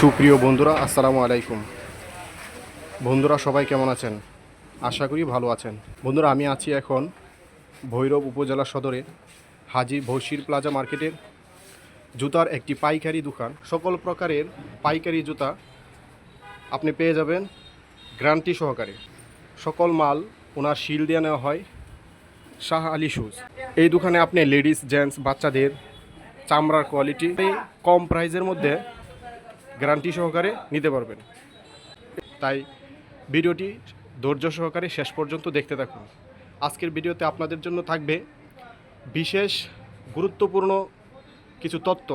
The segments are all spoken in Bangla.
সুপ্রিয় বন্ধুরা, আসসালামু আলাইকুম। বন্ধুরা, সবাই কেমন আছেন? আশা করি ভালো আছেন। বন্ধুরা, আমি আছি এখন ভৈরব উপজেলা সদরে হাজি ভৌশির প্লাজা মার্কেটের জুতার একটি পাইকারি দোকান। সকল প্রকারের পাইকারি জুতা আপনি পেয়ে যাবেন গ্যারান্টি সহকারে। সকল মাল ওনার শিল দিয়ে নেওয়া হয় শাহ আলী শুজ। এই দোকানে আপনি লেডিস, জেন্টস, বাচ্চাদের চামড়ার কোয়ালিটি, কম প্রাইজের মধ্যে গ্যারান্টি সহকারে নিতে পারবেন। তাই ভিডিওটি ধৈর্য সহকারে শেষ পর্যন্ত দেখতে থাকুন। আজকের ভিডিওতে আপনাদের জন্য থাকবে বিশেষ গুরুত্বপূর্ণ কিছু তত্ত্ব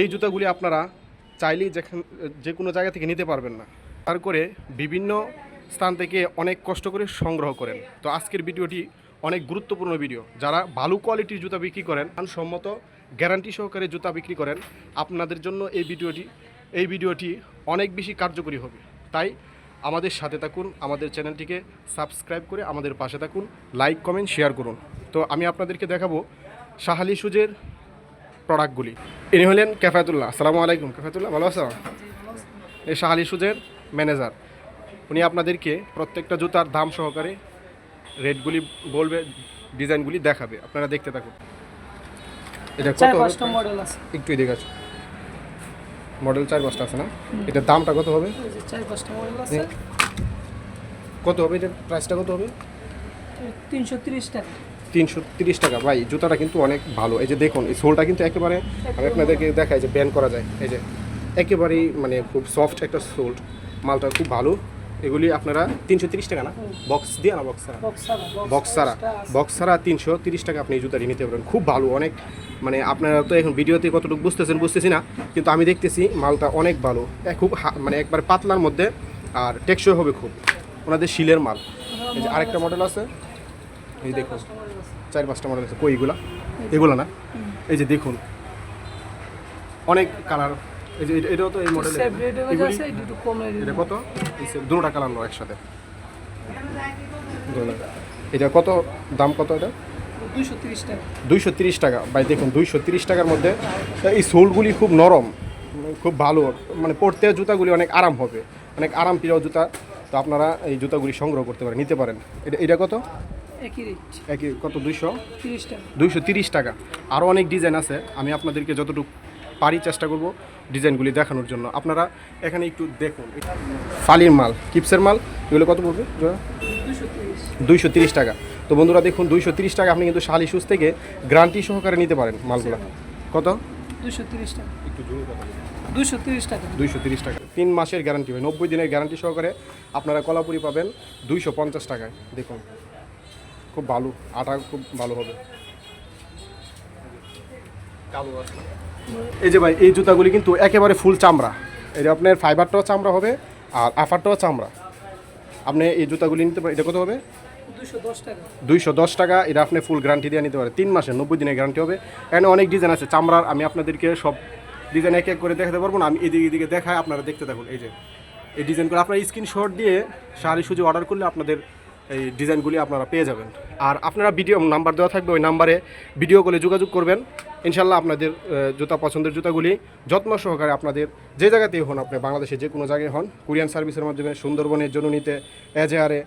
এই জুতাগুলি আপনারা চাইলেই যেখান যে কোনো জায়গা থেকে নিতে পারবেন না। তার করে বিভিন্ন স্থান থেকে অনেক কষ্ট করে সংগ্রহ করেন। তো আজকের ভিডিওটি অনেক গুরুত্বপূর্ণ ভিডিও। যারা ভালো কোয়ালিটির জুতা বিক্রি করেন মানসম্মত গ্যারান্টি সহকারে জুতা বিক্রি করেন। আপনাদের জন্য এই ভিডিওটি এই ভিডিওটি অনেক বেশি কার্যকরী হবে। তাই আমাদের সাথে থাকুন, আমাদের চ্যানেলটিকে সাবস্ক্রাইব করে আমাদের পাশে থাকুন, লাইক, কমেন্ট, শেয়ার করুন। তো আমি আপনাদেরকে দেখাবো শাহালি সুজের প্রোডাক্টগুলি। ইনি হলেন ক্যাফায়তুল্লাহ আসসালামু আলাইকুম। ক্যাফায়তুল্লাহ ভালো আছো? এই শাহালি সুজের ম্যানেজার। উনি আপনাদেরকে প্রত্যেকটা জুতার দাম সহকারে রেটগুলি বলবে, ডিজাইনগুলি দেখাবে। আপনারা দেখতে থাকুন। এটা কত পাঁচটা মডেল আছে। একটু এদিকে আছে মডেল চার পাঁচটা আছে না? এটার দামটা কত হবে? চার পাঁচটা মডেল আছে। কত হবে এটার প্রাইসটা কত হবে? তিনশো তিরিশ টাকা। তিনশো তিরিশ টাকা। ভাই জুতাটা কিন্তু অনেক ভালো। এই যে দেখুন এই সোলটা কিন্তু একেবারে আমি আপনাদেরকে দেখাই যে ব্যান করা যায়। এই যে একেবারেই মানে খুব সফট একটা সোল্ড মালটা খুব ভালো। এগুলি আপনারা তিনশো তিরিশ টাকা না? বক্স দিয়ে না বক্স ছাড়া? বক্সারা বক্স ছাড়া। বক্স ছাড়া তিনশো তিরিশ টাকা আপনি জুতাটি নিতে পারেন খুব ভালো অনেক মানে আপনারা তো এখন ভিডিওতে কতটুকু বুঝতেছেন বুঝতেছি না কিন্তু আমি দেখতেছি মালটা অনেক ভালো। খুব মানে একবার পাতলার মধ্যে আর টেকসই হবে খুব। ওনাদের শিলের মাল। এই যে আরেকটা মডেল আছে। এই দেখুন চার পাঁচটা মডেল আছে। কইগুলা এগুলো? না? এই যে দেখুন অনেক কালার এই যে এটাও তো এই মডেল এটা। কত? দুটা কালার নো একসাথে। এটা কত? দাম কত এটা? দুইশো তিরিশ টাকা। ভাই দেখুন দুইশো তিরিশ টাকার মধ্যে এই সোলগুলি খুব নরম খুব ভালো। মানে পড়তে জুতাগুলি অনেক আরাম হবে। অনেক আরাম প্রিয় জুতা। তো আপনারা এই জুতাগুলি সংগ্রহ করতে পারেন নিতে পারেন। এটা এটা কত? একই কত? দুইশো? তিরিশ টাকা। দুইশো তিরিশ টাকা। আরও অনেক ডিজাইন আছে। আমি আপনাদেরকে যতটুকু পারি চেষ্টা করব ডিজাইনগুলি দেখানোর জন্য। আপনারা এখানে একটু দেখুন। ফালির মাল কিপসের মাল এগুলো কত পড়বে দুইশো তিরিশ। টাকা। তো বন্ধুরা দেখুন দুইশো তিরিশ টাকা আপনি কিন্তু শালি শুজ থেকে গ্রান্টি সহকারে নিতে পারেন মালগুলো। কত? দুইশো তিরিশ টাকা। একটু দুইশো তিরিশ টাকা। দুইশো তিরিশ টাকা। তিন মাসের গ্যারান্টি হয় নব্বই দিনের গ্যারান্টি সহকারে আপনারা কলাপুরি পাবেন দুইশো পঞ্চাশ টাকায়। দেখুন খুব ভালো আটা খুব ভালো হবে। এই যে ভাই এই জুতাগুলি কিন্তু একেবারে ফুল চামড়া। এটা আপনার ফাইবারটাও চামড়া হবে আর আফারটাও চামড়া। আপনি এই জুতাগুলি নিতে পারেন এটা কত হবে? দুইশো দশ টাকা। দুইশো দশ টাকা এটা আপনি ফুল গ্যারান্টি দিয়ে নিতে পারেন। তিন মাসের নব্বই দিনের গ্যারান্টি হবে। এখানে অনেক ডিজাইন আছে চামড়ার আমি আপনাদেরকে সব ডিজাইন এক এক করে দেখাতে পারব না আমি এদিকে এদিকে দেখায় আপনারা দেখতে থাকুন। এই যে এই ডিজাইনগুলো আপনারা স্ক্রিনশট দিয়ে শাড়ি সুজি অর্ডার করলে আপনাদের এই ডিজাইনগুলি আপনারা পেয়ে যাবেন। আর আপনারা ভিডিও নাম্বার দেওয়া থাকবে ওই নাম্বারে ভিডিও কলে যোগাযোগ করবেন। ইনশাল্লাহ আপনাদের জুতা পছন্দের জুতাগুলি যত্ন সহকারে আপনাদের যে জায়গাতেই হন আপনি বাংলাদেশে যে কোনো জায়গায় হন কুরিয়ান সার্ভিসের মাধ্যমে সুন্দরবনের জন্য নিতে এজেআরে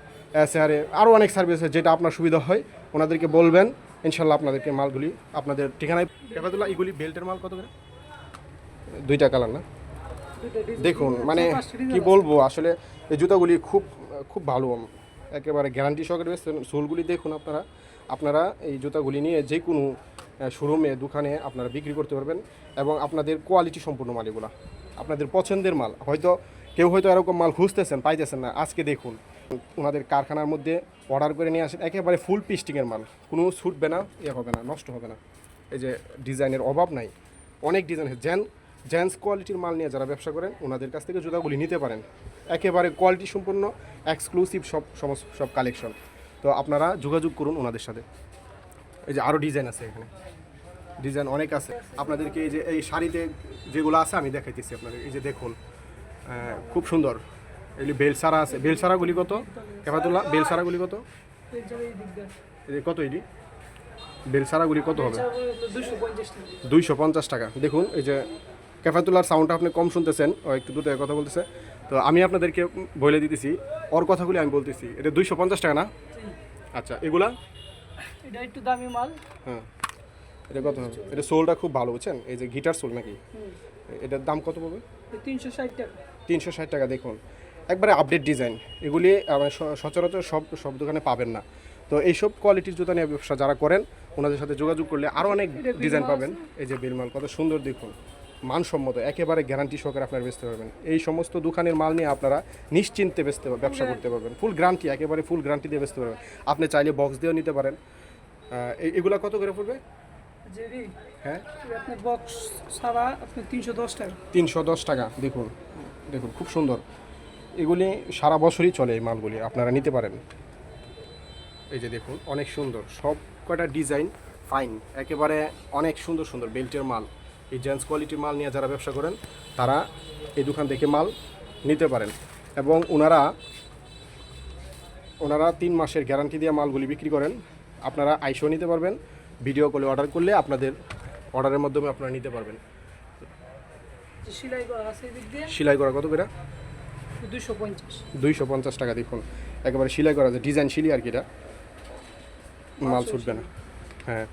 এসএআরে আরও অনেক সার্ভিস আছে যেটা আপনার সুবিধা হয় ওনাদেরকে বলবেন ইনশাল্লাহ আপনাদেরকে মালগুলি আপনাদের ঠিকানায় এগুলি বেল্টের মাল কত করে? দুইটা কালার না? দেখুন মানে কি বলব আসলে এই জুতাগুলি খুব খুব ভালো একেবারে গ্যারান্টি সহকারে সোলগুলি দেখুন আপনারা আপনারা এই জুতাগুলি নিয়ে যে কোনো শোরুমে, দোকানে আপনারা বিক্রি করতে পারবেন এবং আপনাদের কোয়ালিটি সম্পূর্ণ মাল এগুলা আপনাদের পছন্দের মাল। হয়তো কেউ হয়তো এরকম মাল খুঁজতেছেন, পাইতেছেন না। আজকে দেখুন, ওনাদের কারখানার মধ্যে অর্ডার করে নিয়ে আসেন। একেবারে ফুল পিস্টিংয়ের মাল। কোনো ছুটবে না ইয়ে হবে না, নষ্ট হবে না। এই যে ডিজাইনের অভাব নাই। অনেক ডিজাইন জেন জেন্টস কোয়ালিটির মাল নিয়ে যারা ব্যবসা করেন, ওনাদের কাছ থেকে জুতাগুলি নিতে পারেন। একেবারে কোয়ালিটি সম্পূর্ণ এক্সক্লুসিভ সব, সমস্ত, সব কালেকশন তো আপনারা যোগাযোগ করুন ওনাদের সাথে। এই যে আরও ডিজাইন আছে এখানে। ডিজাইন অনেক আছে। আপনাদেরকে এই যে এই শাড়িতে যেগুলো আছে আমি দেখাইতেছি আপনাদের। এই যে দেখুন খুব সুন্দর। এগুলি বেলসারা আছে। বেলসারাগুলি কত? কেফাতুল্লাহ বেলসারাগুলি কত? কত এটি? বেলসারাগুলি কত হবে? দুইশো পঞ্চাশ টাকা। দেখুন এই যে ক্যাফাতুল্লার সাউন্ডটা আপনি কম শুনতেছেন। ও একটু দূরে কথা বলতেছে। তো আমি আপনাদেরকে বলে দিতেছি ওর কথাগুলি আমি বলতেছি। এটা দুইশো পঞ্চাশ টাকা না? আচ্ছা এগুলা? এটা একটু দামি মাল। হ্যাঁ। এটা কত হবে? এটা সোলটা খুব ভালো বুঝছেন? এই যে গিটার সোল নাকি? এটার দাম কত পড়বে? তিনশো ষাট টাকা। তিনশো ষাট টাকা দেখুন। একবারে আপডেট ডিজাইন এগুলি সচরাচর সব সব দোকানে পাবেন না। তো এইসব কোয়ালিটির জুতা নিয়ে ব্যবসা যারা করেন ওনাদের সাথে যোগাযোগ করলে আরও অনেক ডিজাইন পাবেন। এই যে বিলমাল কত সুন্দর দেখুন। মানসম্মত একেবারে গ্যারান্টি সহকারে আপনারা বেচতে পারবেন। এই সমস্ত দোকানের মাল নিয়ে আপনারা নিশ্চিন্তে বেচতে ব্যবসা করতে পারবেন। ফুল গ্যারান্টি একেবারে ফুল গ্যারান্টি দিয়ে বেচতে পারবেন। আপনি চাইলে বক্স দিয়েও নিতে পারেন। এগুলা কত করে পড়বে? হ্যাঁ? আপনার বক্স ছাড়া আপনি তিনশো দশ টাকা। তিনশো দশ টাকা দেখুন দেখুন খুব সুন্দর। এগুলি সারা বছরই চলে এই মালগুলি আপনারা নিতে পারেন। এই যে দেখুন অনেক সুন্দর সব কয়টা ডিজাইন ফাইন একেবারে অনেক সুন্দর সুন্দর বেল্টের মাল। এই জেন্টস কোয়ালিটির মাল নিয়ে যারা ব্যবসা করেন তারা এই দোকান থেকে মাল নিতে পারেন। এবং ওনারা ওনারা তিন মাসের গ্যারান্টি দিয়ে মালগুলি বিক্রি করেন। আপনারা আইসও নিতে পারবেন। ভিডিও কলে অর্ডার করলে আপনাদের অর্ডারের মাধ্যমে আপনারা নিতে পারবেন। সেলাই করা আছে সেলাই করা কত করে? দুশো পঞ্চাশ। দুইশো পঞ্চাশ টাকা দেখুন একেবারে সেলাই করা আছে ডিজাইন শিলি আর কি এটা। মাল ছুটবে না। হ্যাঁ।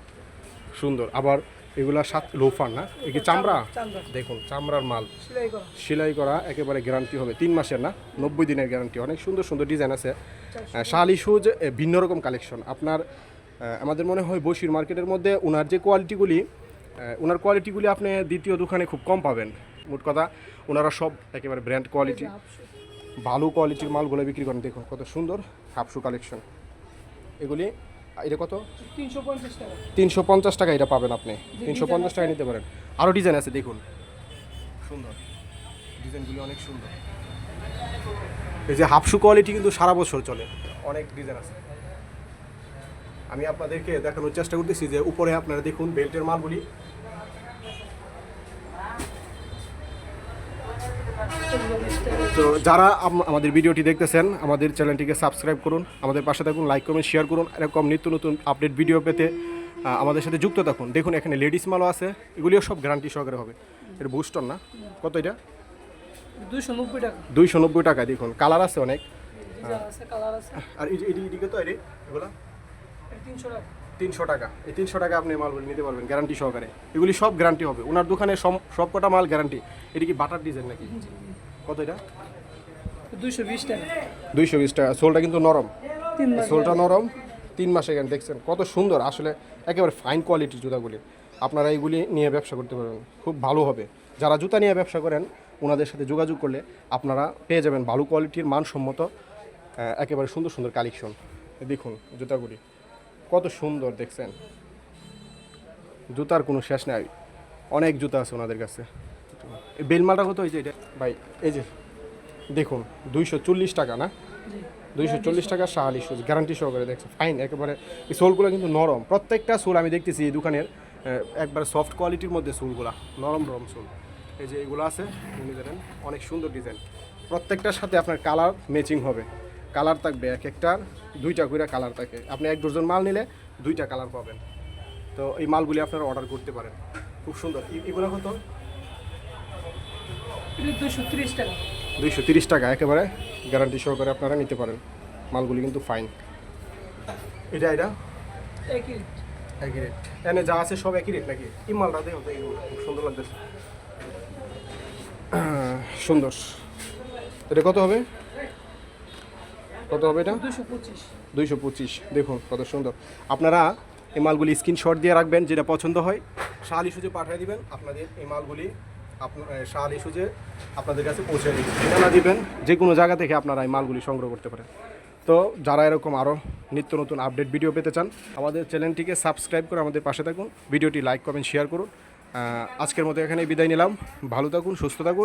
সুন্দর। আবার এগুলা সাত লোফার না? এ কি চামড়া? দেখুন চামড়ার মাল। সেলাই করা। একেবারে গ্যারান্টি হবে। তিন মাসের না? নব্বই দিনের গ্যারান্টি অনেক সুন্দর সুন্দর ডিজাইন আছে। শালি সুজ ভিন্ন রকম কালেকশন আপনার আমাদের মনে হয় বসির মার্কেটের মধ্যে ওনার যে কোয়ালিটিগুলি ওনার কোয়ালিটিগুলি আপনি দ্বিতীয় দোকানে খুব কম পাবেন। মোট কথা ওনারা সব একেবারে ব্র্যান্ড কোয়ালিটি ভালো কোয়ালিটির মালগুলো বিক্রি করেন। দেখুন কত সুন্দর হাফশু কালেকশন এগুলি এটা কত? তিনশো পঞ্চাশ টাকা। তিনশো পঞ্চাশ টাকা এটা পাবেন আপনি। তিনশো পঞ্চাশ টাকা নিতে পারেন। আরও ডিজাইন আছে দেখুন। সুন্দর। ডিজাইনগুলি অনেক সুন্দর। এই যে হাফশু কোয়ালিটি কিন্তু সারা বছর চলে। অনেক ডিজাইন আছে। আমি আপনাদেরকে দেখানোর চেষ্টা করতেছি যে উপরে আপনারা দেখুন বেল্টের মালগুলি। তো যারা আমাদের ভিডিওটি দেখতেছেন আমাদের চ্যানেলটিকে সাবস্ক্রাইব করুন আমাদের পাশে থাকুন লাইক কমেন্ট শেয়ার করুন এরকম নিত্য নতুন আপডেট ভিডিও পেতে আমাদের সাথে যুক্ত থাকুন। দেখুন এখানে লেডিস মালও আছে এগুলিও সব গ্যারান্টি সহকারে হবে। এটা বুস্টন না? কত এটা? দুশো নব্বই টাকা। দুইশো নব্বই টাকা দেখুন। কালার আছে অনেক। কালার আছে আর এই যে এটি এদিকে তো এগুলো? তিনশো টাকা। তিনশো টাকা। এই তিনশো টাকা আপনি মালগুলি নিতে পারবেন গ্যারান্টি সহকারে। এগুলি সব গ্যারান্টি হবে। ওনার দোকানে সব কটা মাল গ্যারান্টি এটি কি বাটার ডিজাইন নাকি? কত এটা? বিশ টাকা। দুইশো বিশ টাকা। সোলটা কিন্তু নরম। সোলটা নরম। তিন মাসে এখানে দেখছেন কত সুন্দর। আসলে একেবারে ফাইন কোয়ালিটির জুতাগুলি। আপনারা এইগুলি নিয়ে ব্যবসা করতে পারবেন। খুব ভালো হবে। যারা জুতা নিয়ে ব্যবসা করেন ওনাদের সাথে যোগাযোগ করলে আপনারা পেয়ে যাবেন ভালো কোয়ালিটির মানসম্মত একেবারে সুন্দর সুন্দর কালেকশন দেখুন জুতাগুলি। কত সুন্দর দেখছেন। জুতার কোনো শেষ নাই। অনেক জুতা আছে ওনাদের কাছে। এই বেলমালটা কত হয়েছে এটা? ভাই এই যে দেখুন দুইশো চল্লিশ টাকা না? দুইশো চল্লিশ টাকা শাহালি শুজ গ্যারান্টি সহকারে দেখছে ফাইন একেবারে এই সোলগুলো কিন্তু নরম। প্রত্যেকটা সোল আমি দেখতেছি এই দোকানের একবারে সফট কোয়ালিটির মধ্যে সোলগুলা নরম নরম সোল। এই যে এগুলো আছে অনেক সুন্দর ডিজাইন প্রত্যেকটার সাথে আপনার কালার ম্যাচিং হবে। কালার থাকবে এক একটার দুইটা করে কালার থাকে। আপনি এক ডজন মাল নিলে দুইটা কালার পাবেন। তো এই মালগুলি আপনারা অর্ডার করতে পারেন। খুব সুন্দর। এগুলো কত? দুশো তিরিশ টাকা। দুইশো তিরিশ টাকা একেবারে গ্যারান্টি সহকারে আপনারা নিতে পারেন। মালগুলি কিন্তু ফাইন এটা এটা? একই রেট একই রেট এনে যা আছে সব একই রেট নাকি? এই মালটা খুব সুন্দর লাগতেছে। সুন্দর। এটা কত হবে? কত হবে এটা? দুশো পঁচিশ। দুইশো পঁচিশ। দেখুন কত সুন্দর। আপনারা এই মালগুলি স্ক্রিনশট দিয়ে রাখবেন যেটা পছন্দ হয়। শাহালি ইস্যুজে পাঠিয়ে দিবেন আপনাদের এই মালগুলি আপনার শাহালি সুজে আপনাদের কাছে পৌঁছে দিবেন ঠিকানা দিবেন যে কোনো জায়গা থেকে আপনারা এই মালগুলি সংগ্রহ করতে পারেন। তো যারা এরকম আরও নিত্য নতুন আপডেট ভিডিও পেতে চান আমাদের চ্যানেলটিকে সাবস্ক্রাইব করে আমাদের পাশে থাকুন। ভিডিওটি লাইক কমেন্ট শেয়ার করুন। আজকের মতো এখানে বিদায় নিলাম। ভালো থাকুন সুস্থ থাকুন।